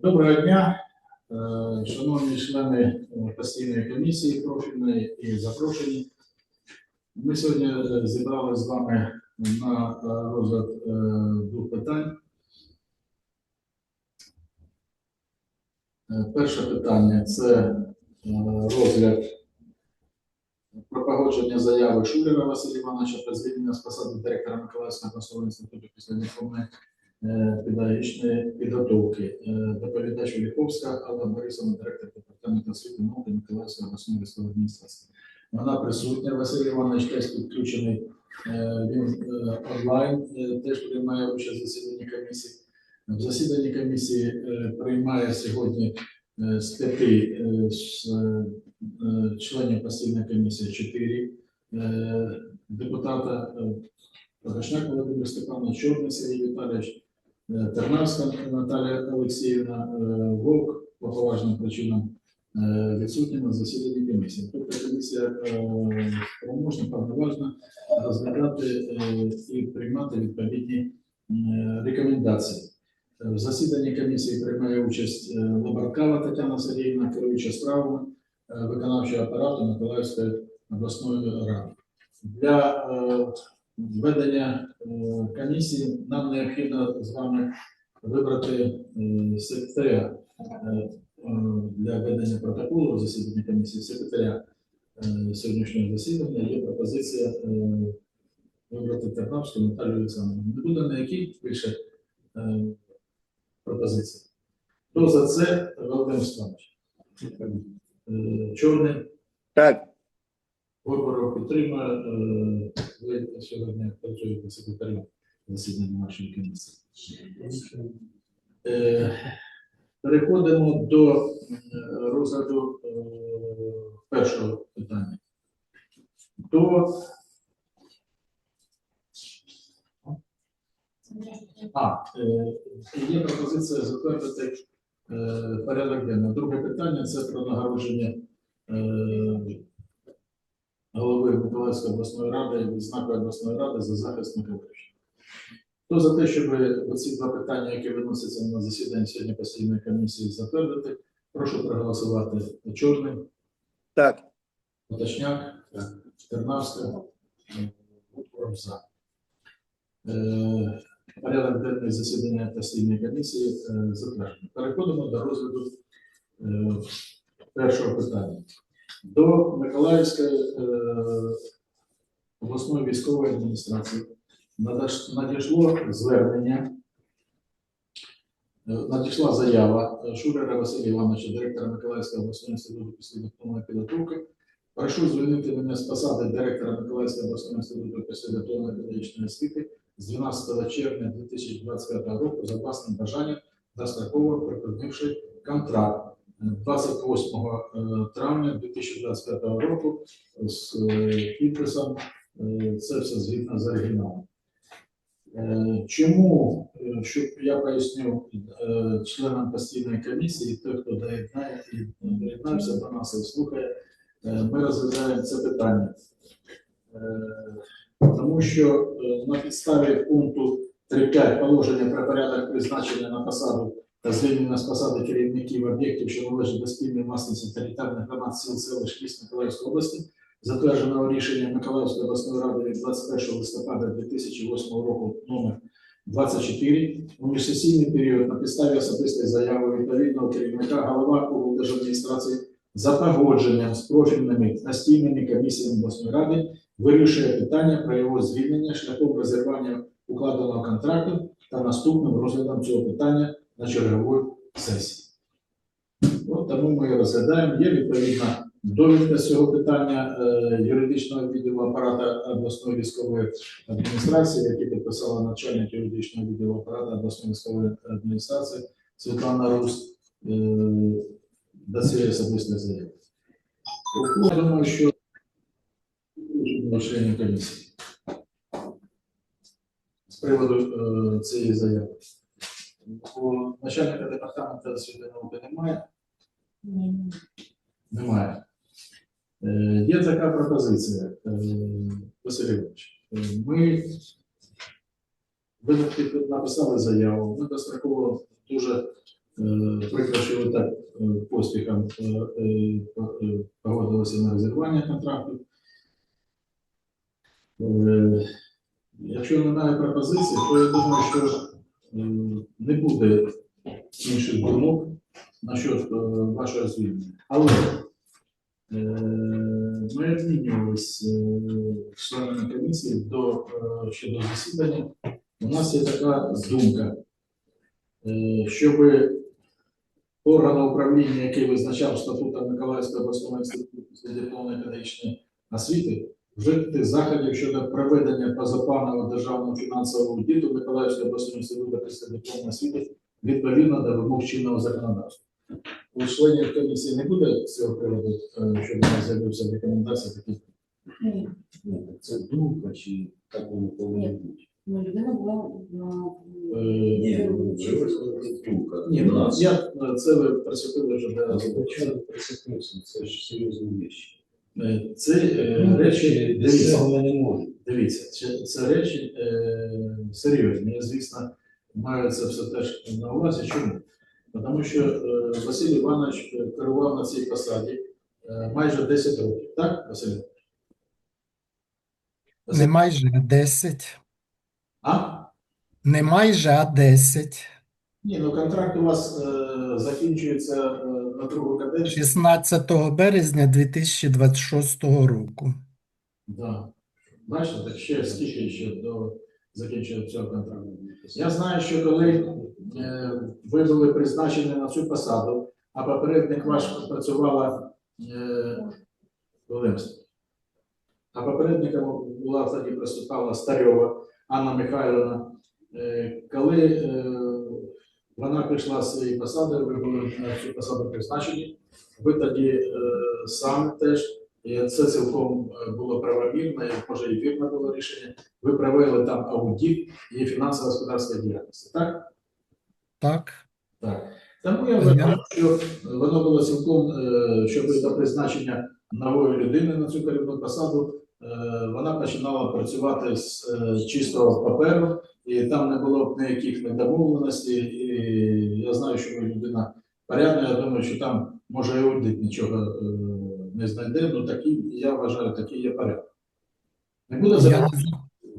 Доброго дня, е, шановні члени е, постійної комісії профільної і запрошені. Ми сьогодні е, зібрали з вами на розгляд двох питань. Перше питання це розгляд про погодження заяви Шулера Василя Івановича про звільнення з посади директора Миколаївського обласного інституту післядипломної е, педагогічної підготовки. Е, Доповідач Оліховська Алла Борисовна, директор департаменту освіти науки Миколаївської обласної військової адміністрації. Вона присутня. Василь Іванович теж підключений. е, Він е, онлайн е, теж приймає участь в засіданні комісії. В засіданні комісії е, приймає сьогодні е, з п'яти е, е, е, членів постійної комісії чотири е, депутата е, Погашняк Володимир Степанович, Чорний Сергій Віталійович, е, Тернавська Наталія Олексіївна, е, Вовк по поважним причинам е, відсутні на засіданні комісії. Тобто комісія е, спроможна, повноважна розглядати е, і приймати відповідні е, рекомендації. Е, В засіданні комісії приймає участь е, Лабаркава Тетяна Сергіївна, керуюча справами е, виконавчого апарату Миколаївської обласної ради. Для е, ведення е, комісії нам необхідно з вами вибрати е, секретаря е, для ведення протоколу засідання комісії, секретаря сьогоднішнього засідання. Є пропозиція вибрати Тернавську Наталію Олександровну. Не буде ніяких більше пропозицій. Хто за це Володимир Степанович? Е, Чорний. Так, Горбаров підтримує. е, Ви сьогодні працюєте секретарем засідання нашої комісії. Е, Переходимо до е, розгляду першого питання. До а, є пропозиція затвердити е, порядок денний. Друге питання це про нагородження голови Миколаївської обласної ради відзнакою обласної ради за захист Миколаївщини. Хто за те, щоб оці два питання, які виносяться на засідання сьогодні постійної комісії, затвердити, прошу проголосувати. Чорний, так, Поточняк, Тернавська, Букворов за. Е, Порядок денний засідання постійної комісії е, затверджено. Переходимо до розгляду е, першого питання. До Миколаївської е, обласної військової адміністрації надійшло звернення, е, надійшла заява Шурера Василя Івановича, директора Миколаївського обласного інституту післядипломної підготовки. Прошу звільнити мене з посади директора Миколаївського обласного інституту післядипломної педагогічної освіти з 12 червня 2025 року за власним бажанням достроково припинивши контракт 28 е, травня 2025 року з е, підписом е, це все згідно з оригіналом. Чому, щоб я поясню членам постійної комісії, той, хто доєднає і доєднався до нас і слухає, ми розглядаємо це питання. Тому що на підставі пункту 3.5 положення про порядок призначення на посаду та звільнення з посади керівників об'єктів, що належать до спільної власності територіальних громад сіл селищ міст Миколаївської області, затвердженого рішенням Миколаївської обласної ради від 21 листопада 2008 року номер 24 у міжсесійний період на підставі особистої заяви відповідного керівника голова облдержадміністрації за погодженням з профільними постійними комісіями обласної ради вирішує питання про його звільнення шляхом розірвання укладеного контракту та наступним розглядом цього питання на черговій сесії. От тому ми розглядаємо. Є відповідна довідка цього питання е, юридичного відділу апарата обласної військової адміністрації, який підписала начальник юридичного відділу апарата обласної військової адміністрації Світлана Рус е, до цієї особистої заяви. Я думаю, що комісії з приводу е, цієї заяви. У начальника департаменту освіти науки немає. Немає. Е, Є така пропозиція, е, Василь Іванович. Е, Ми ви написали заяву, ми достроково дуже е, прикро, що ви так е, поспіхом е, е, по- е, погодилися на розірвання контракту. Е, Якщо немає пропозицій, то я думаю, що не буде інших думок насчет е, вашого звільнення. Але е, ми обмінювалися е, з членами комісії до, е, щодо засідання. У нас є така думка, е, щоб орган управління, який визначав статутом Миколаївського обласного інституту дипломної педагогічної освіти, вжити заходів щодо проведення позапланового державного фінансового аудиту Миколаївського обласного інституту дипломної освіти відповідно до вимог чинного законодавства. У членів комісії не буде з цього приводу, е, щоб у нас з'явився рекомендація такі. Ні, так це думка, чи так воно повинно бути? ну людина була на Е, Ні, ну, вже думка. Ні, ну я е, це ви присвятили вже звичайно, присипнувся, це ж серйозні речі. Е, Це е, Ну, речі, дивіться, цього не можемо. дивіться, це, це речі е, серйозні. Я, звісно, маю це все теж на увазі. Чому? Тому що е, Василь Іванович керував на цій посаді е, майже 10 років. Так, Василь? Іванович? Не майже, а 10. А? Не майже, а 10. Ні, ну контракт у вас е, закінчується е, на другу каденцію. 16 березня 2026 року. Да. Бачите, ще скільки ще до закінчення цього контракту. Я знаю, що коли е, ви були призначені на цю посаду, а попередник ваш працювала е. А попередником була тоді приступала Старьова Анна Михайловна. Е, коли е, вона пішла з цієї посади, ви були на цю посаду призначені, ви тоді е, сам теж, і це цілком е, було правомірно, і, може і вірне було рішення. Ви провели там аудит і фінансово-господарської діяльності, так? Так? Так. Тому я вважаю, що воно було цілком, е, щоб до призначення нової людини на цю керівну посаду, е, вона починала працювати з е, чистого паперу, і там не було б ніяких недомовленостей. І я знаю, що ви людина порядна, я думаю, що там може і аудит нічого е, не знайде, ну такий, я вважаю, такий є порядок. Не буде Я не,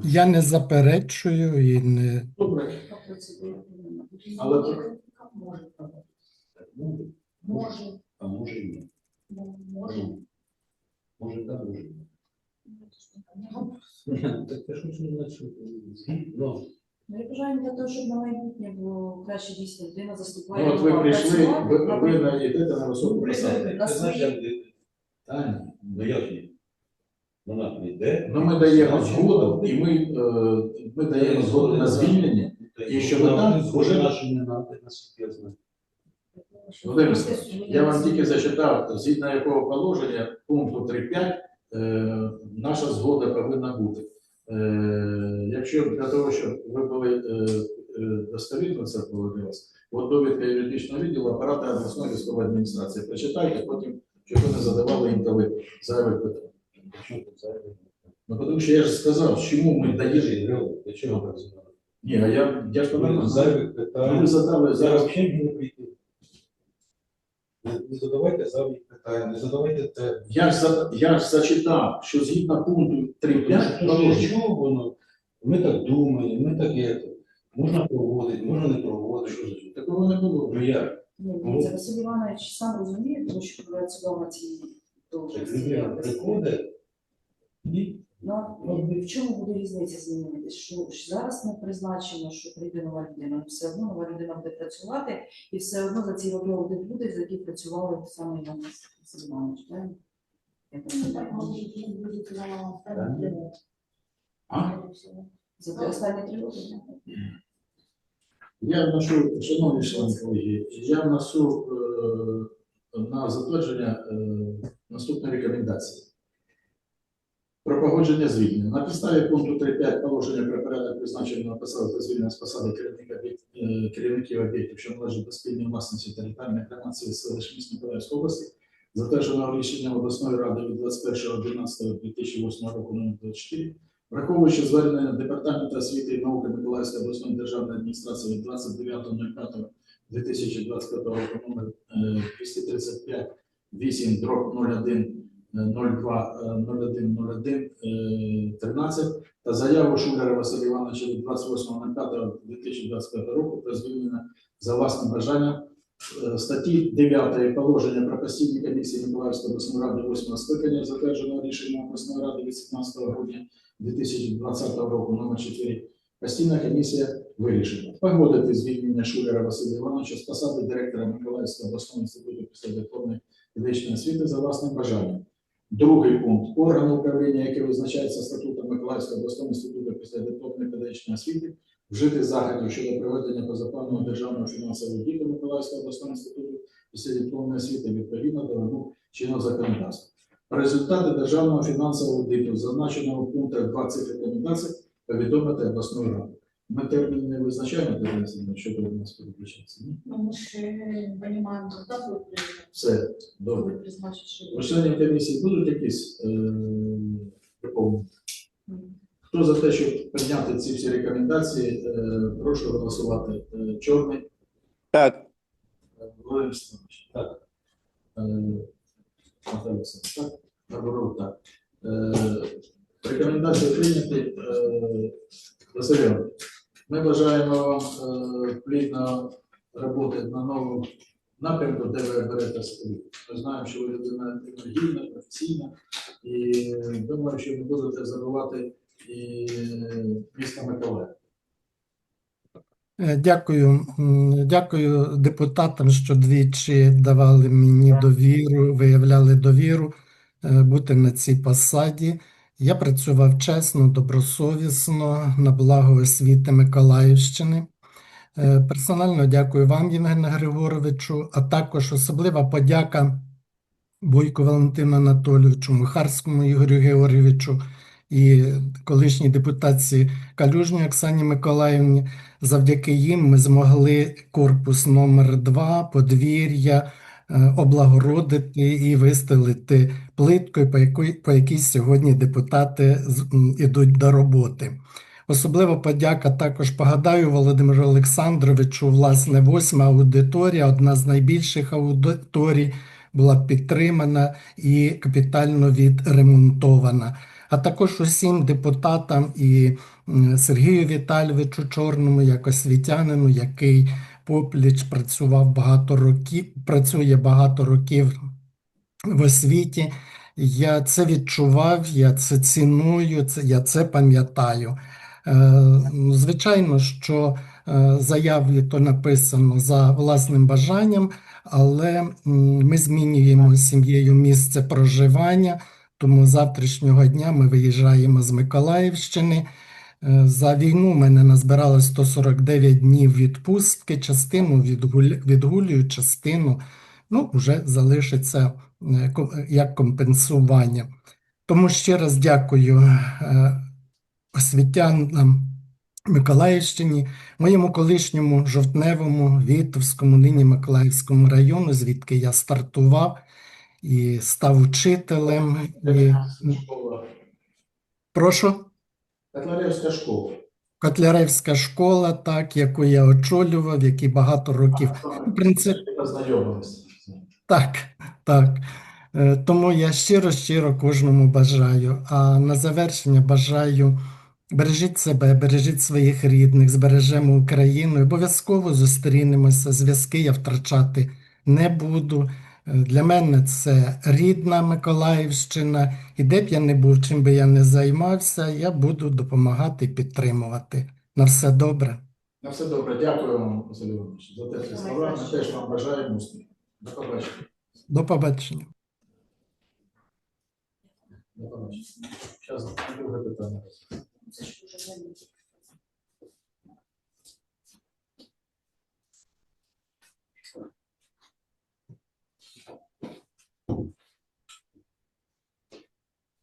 я не заперечую і не. Добре. Але- може проводити? Ну, Може, а може і ні. ну, може. Ну, Може так, може ні. Ну, Що згідно. Ну, я бажаю для того, щоб на майбутнє було краще дійсно людина заступає. Ну, от ви прийшли, ви, ви на- йдете на високу посаду. Ти знаєш, як ти- Та ні. ну як ні? Вона прийде. Ну, ми даємо згоду, і ми, е, ми даємо згоду на звільнення. і щоб там вже наші не надо, наскільки я знаю. Володимир Я вам тільки зачитав, згідно якого положення пункту 3.5, е, наша згода повинна бути. Е, якщо для того, щоб ви були е, е, достовірно це поводилось, от довідка юридичного відділу апарата обласної військової адміністрації. Прочитайте, потім, щоб ви не задавали інколи зайвих питань. Що? Ну, тому що я ж сказав, чому ми даємо. Ні, а я, я ж повинен. Зайвих Ну, Ви задали Зараз не. Задавайте зайвих питань, не задавайте те. Я ж, за- я ж зачитав, що згідно пункту 3.5 Для положення. чого воно? Ми так думаємо, ми так є. Можна проводити, можна не проводити. Такого не було. Ну як? Ні, дивіться, Василь Іванович сам розуміє, тому що працював на цій Так должності. людина приходить і Ну, в чому буде різниця змінитися? Що що зараз не призначено, що прийде нова людина, але все одно нова людина буде працювати, і все одно за ці роки аудит буде, за які працювали саме Іван Я так За ті останні три роки? Я вношу, шановні члени колегії, я вношу е, на затвердження е, наступні рекомендації. Про погодження звільнення. На підставі пункту 3.5 положення про порядок призначення на посаду та звільнення з посади керівника е, керівників об'єктів, що належать до спільної власності територіальної громадської селищ міст Миколаївської області, затвердженого рішенням обласної ради від 21.11.2008 року номер 24, Враховуючи звернення Департаменту освіти і науки Миколаївської обласної державної адміністрації від 2025 року номер е, 235 8 дроб 01 02 01 01 е, 13 та заяву Шулера Василя Івановича від 28.05.2025 року про звільнення за власним бажанням. Е, статті 9 положення про постійні комісії Миколаївської обласної ради 8 скликання, затвердженого рішенням обласної ради від 17 грудня 2020 року номер 4 Постійна комісія вирішила погодити звільнення Шулера Василя Івановича з посади директора Миколаївського обласного інституту післядипломної медичної освіти за власним бажанням. Другий пункт орган управління, який визначається статутом Миколаївського обласного інституту післядипломної педагогічної освіти, вжити заходів щодо проведення позапланового державного фінансового аудиту Миколаївського обласного інституту післядипломної освіти відповідно до вимог чинного законодавства. Результати державного фінансового аудиту, зазначеного в пунктах 20 рекомендацій, повідомити обласну раду. Ми термін не визначаємо термін, що до нас переключається. Ні? Ну, ми ще приймаємо дату прийняти. Все добре. У членів комісії будуть якісь е, доповнення? Хто за те, щоб прийняти ці всі рекомендації, е, прошу голосувати. Е, Чорний, Так. е, Володимир Степанович. Так. Е, Наталя Олександровна, так. Барбаров, так. Е, Рекомендації прийняті. Е, бажаємо е, плідно роботи на новому напрямку, де ви берете собі. Ми знаємо, що ви людина енергійна, професійна, і думаю, що ви будете забувати і місто Миколаїв. Е, Дякую. Дякую депутатам, що двічі давали мені довіру, виявляли довіру е, бути на цій посаді. Я працював чесно, добросовісно на благо освіти Миколаївщини. Е, Персонально дякую вам, Євгене Григоровичу, а також особлива подяка Бойку Валентину Анатолійовичу, Мухарському Ігорю Георгійовичу і колишній депутатці Калюжній Оксані Миколаївні. Завдяки їм ми змогли корпус номер 2 подвір'я е, облагородити і вистелити плиткою, по якій, по якій сьогодні депутати ідуть до роботи. Особливо подяка також погадаю Володимиру Олександровичу, власне, восьма аудиторія, одна з найбільших аудиторій, була підтримана і капітально відремонтована. А також усім депутатам і Сергію Віталійовичу Чорному, як освітянину, який попліч працював багато років, працює багато років в освіті. Я це відчував, я це ціную, це, я це пам'ятаю. Е, ну, Звичайно, що е, заяві то написано за власним бажанням, але ми змінюємо сім'єю місце проживання, тому завтрашнього дня ми виїжджаємо з Миколаївщини. Е, За війну мене назбирали 149 днів відпустки, частину відгуля- відгулюю, частину ну, вже залишиться як компенсування. Тому ще раз дякую е, освітянам Миколаївщині, моєму колишньому жовтневому, Вітовському, нині Миколаївському району, звідки я стартував і став учителем. І... Прошу. Котляревська школа. Котляревська школа, так, яку я очолював, який багато років. В принципі. Так, так. Е, Тому я щиро-щиро кожному бажаю. А на завершення бажаю бережіть себе, бережіть своїх рідних, збережемо Україну. Обов'язково зустрінемося. Зв'язки я втрачати не буду. Е, Для мене це рідна Миколаївщина. І де б я не був, чим би я не займався, я буду допомагати і підтримувати. На все добре. На все добре. Дякую вам, Василь Іванович, за теплі слова. Ми теж вам бажаємо успіху. До побачення. До побачення. До побачення. Зараз друге питання.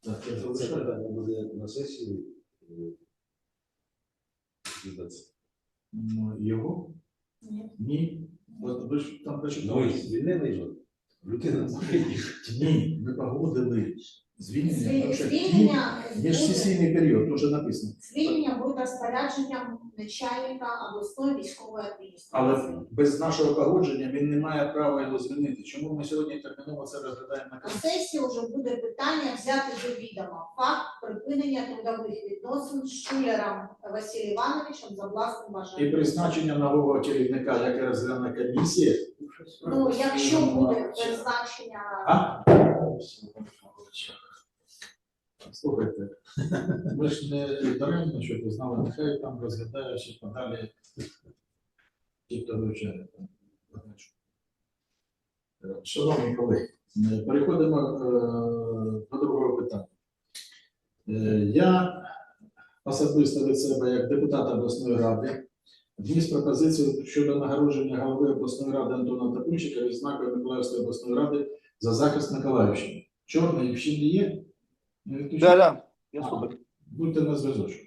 Так, Це питання буде на сесії. е. Ну, Його? Ні. Ні. Ви ж там Ну, прочитали. і звільнений його. Людина знає. Ні, ви погодили звільнення. ті- Звільнення Є ж буде- сесійний період, дуже написано. звільнення буде розпорядженням начальника обласної військової адміністрації. Але без нашого погодження він не має права його змінити. Чому ми сьогодні терміново це розглядаємо на На комісії? сесії вже буде питання взяти до відома факт припинення трудових відносин з Шулером Василем Івановичем за власним І бажанням. призначення нового керівника, яке розгляне комісія. Ну, якщо буде призначення А? Слухайте, ми ж не даремно, що ви знали, нехай там розглядає подалі ті, хто вивчає. там, задачу. Е, Шановні колеги, е, переходимо е, до другого питання. Е, Я особисто від себе, як депутат обласної ради, вніс пропозицію щодо нагородження голови обласної ради Антона Тапунчика відзнакою Миколаївської обласної ради за захист Миколаївщини. Чорний не є? Да, да. Я. Будьте на зв'язочку.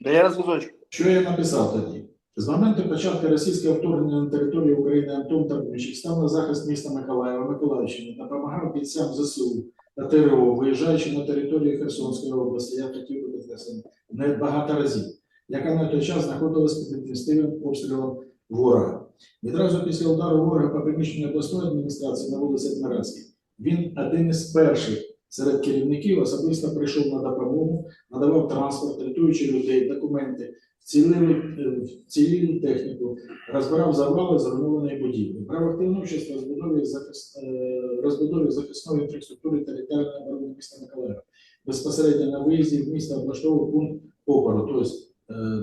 Да я на зв'язочку. Що я написав тоді? З моменту початку російського вторгнення на територію України Антон Тарбунчик став на захист міста Миколаєва, Миколаївщини, допомагав бійцям ЗСУ та ТРО, виїжджаючи на територію Херсонської області, я хотів би підкреслити, не багато разів, яка на той час знаходилась під інтенсивним обстрілом ворога. Відразу після удару ворога по приміщенню обласної адміністрації на вулиці Адміральській він один із перших серед керівників особисто прийшов на допомогу, надавав транспорт, рятуючи людей, документи, е, вцілілу техніку, розбирав завали зруйнованої будівлі, брав активну участь розбудові, захис, е, розбудові захисної інфраструктури територіальної оборони міста Миколаєва. Безпосередньо на виїзді в місто облаштовував пункт опору, тобто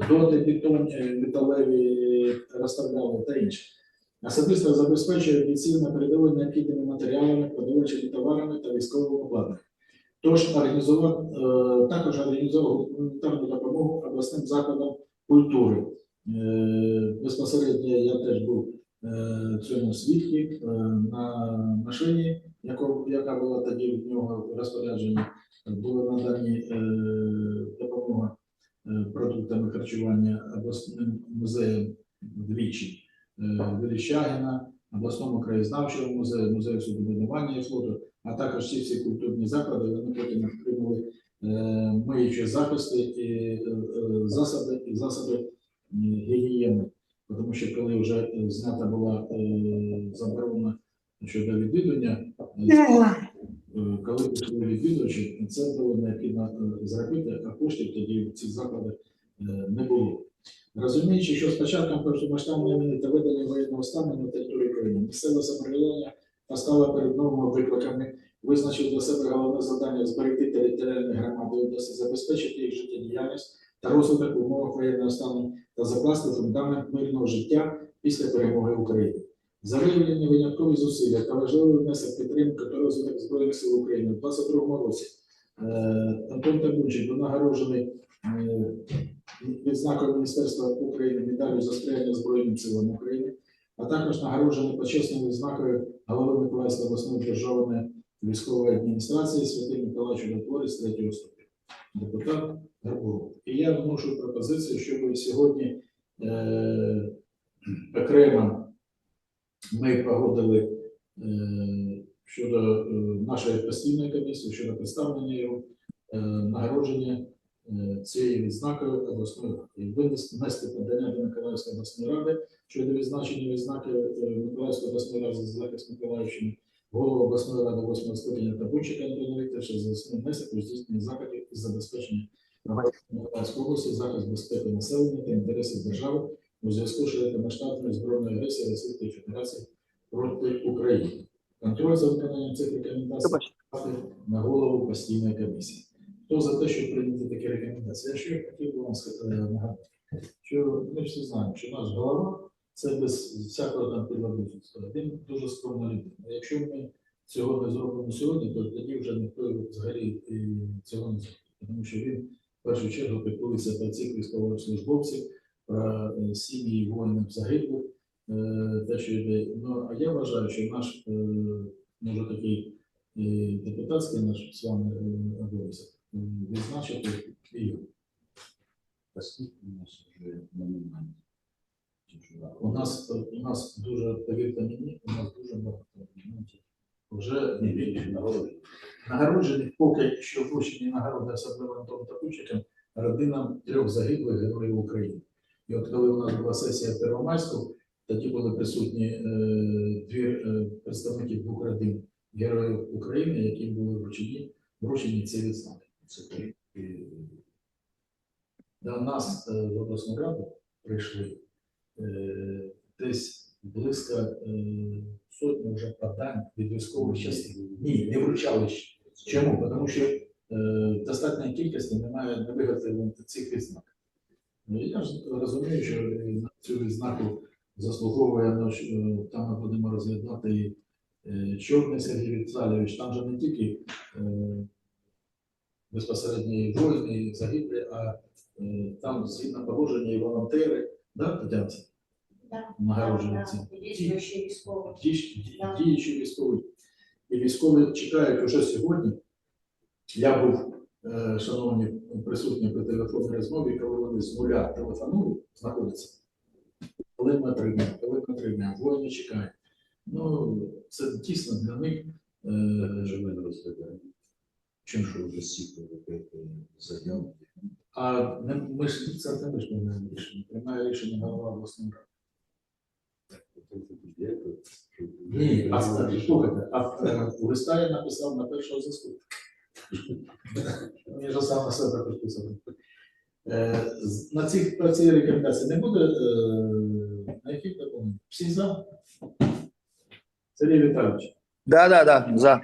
доти бетонні, металеві розставляли та інше. Особисто забезпечує бійців на передовій необхідними матеріалами, продовольчими товарами та військовим обладнанням. Тож організував, е, також організовував гуманітарну допомогу обласним закладам культури. Е, Безпосередньо я теж був е, цьому свідки е, на машині, яка була тоді від нього в розпорядженні, були надані е, допомога е, продуктами харчування обласним музеям двічі. Е, Верещагіна, обласному краєзнавчому музею, музею судобудування і флоту, а також всі всі культурні заклади, вони потім отримали е, миючі захисти і е, е, засоби і засоби е, гігієни. Тому що коли вже е, знята була е, заборона щодо відвідування, е, е, коли пішли відвідувачі, це було необхідно е, зробити, а коштів тоді в ці заклади е, не було. Розуміючи, що з початком повномасштабної війни та ведення воєнного стану на території країни місцеве самоврядування постало перед новими викликами, визначив для себе головне завдання зберегти територіальні громади області, забезпечити їх життєдіяльність та розвиток в умовах воєнного стану та закласти фундамент мирного життя після перемоги України. За виявлені виняткові зусилля та важливий внесок підтримки та розвиток Збройних сил України у 2022 році е, Антон Табунчик був нагороджений е, відзнакою Міністерства України медаллю за сприяння Збройним силам України, а також нагороджений почесною відзнакою голови Миколаївської обласної державної військової адміністрації Святий Миколай Чудотворець третього ступеня, депутат Гарбуров. І я вношу пропозицію, щоб сьогодні е, окремо ми погодили е, щодо е, нашої постійної комісії, щодо представлення його е, нагородження цією відзнакою обласної внести подання до Миколаївської обласної ради щодо відзначення відзнаки Миколаївської обласної ради за захист Миколаївщини, голову обласної ради 8 скликання Табунчика Антона Вікторовича за основний внесок у здійснення заходів із забезпечення Миколаївської області, захист безпеки населення та інтересів держави у зв'язку з широкомасштабною збройною агресією Російської Федерації проти України. Контроль за виконанням цих рекомендацій на голову постійної комісії. Хто за те, щоб прийняти такі рекомендації? Я ще хотів би вам сказати, е, нагадати, що ми всі знаємо, що наш голова це без всякого там підлабузництва. Він дуже скромна людина. Якщо ми цього не зробимо сьогодні, то тоді вже ніхто взагалі цього не зробить. Тому що він в першу чергу піклується про цих військовослужбовців, про е, сім'ї воїнів загиблих, е, те, що йде. Ну, а я вважаю, що наш, е, може такий депутатський наш з вами обов'язок відзначити і його. У нас вже номінантів? У нас у нас дуже повірте мені, у нас дуже багато моментів. Вже Не більше нагороджень. нагороджених поки що вручені нагороди, особливо Антоном Такучиком, родинам трьох загиблих героїв України. І от коли у нас була сесія в Первомайську, тоді були присутні е, дві е, представники двох родин героїв України, яким були вручені, вручені ці відзнаки. До нас е, в обласну раду прийшли е, десь близько е, сотні вже подань від військових частин. Ні, не вручали ще. Чому? Тому що е, достатньої кількості немає не виготовлено цих відзнак. Ну, я ж розумію, що на цю відзнаку заслуговує, ну, що, е, там ми будемо розглядати і е, Чорний Сергій Віталійович, там же не тільки е, безпосередньо воїни, і загиблі, а там згідно положення і волонтери, да, Тетяна? Да. Да, військовий. Діч- Так. діючі військові. І військові чекають уже сьогодні. Я був, шановні присутні при телефонній розмові, коли вони з нуля телефонують, знаходяться. Коли ми отримаємо, коли ми отримаємо, воїни чекають. Ну, це дійсно для них. Е, не розглядаємо? чим що? Вже всі заяву. А не, ми ж це не ми ж приймаємо рішення. Приймає рішення голова обласної ради. Ні, а слухайте, а е, листа я написав на першого заступника. Він же сам на себе підписав. Е, На цих про ці рекомендації не буде е, на яких доповнень? Всі за? Сергій Віталійович, Да, да, да, за.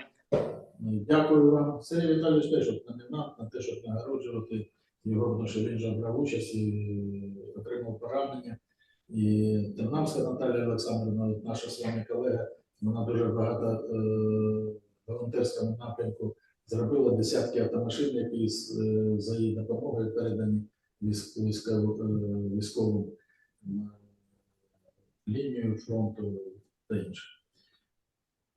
дякую вам. Сергій Віталійович теж от номінант на те, щоб нагороджувати його, тому що він вже брав участь і отримав поранення. І Тернамська Наталія Олександрівна, наша з вами колега, вона дуже багато е, волонтерському напрямку зробила десятки автомашин, які е, за її допомогою передані е, військовим на лінію фронту та інше.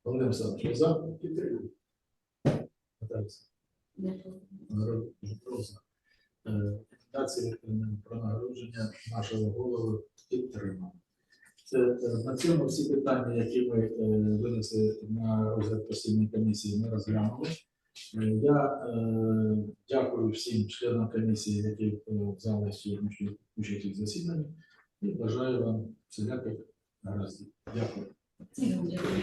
Володимир Олександрович, ви за? Підтримую. Олександрівна. Рекомендації е, про нагородження нашого голови підтримано. Е, на цьому всі питання, які ми е, винесли на розгляд постійної комісії, ми розглянули. Е, Я е, дякую всім членам комісії, які е, взяли сьогоднішню участь у засіданні, і бажаю вам всіляких гараздів. Дякую. Дякую.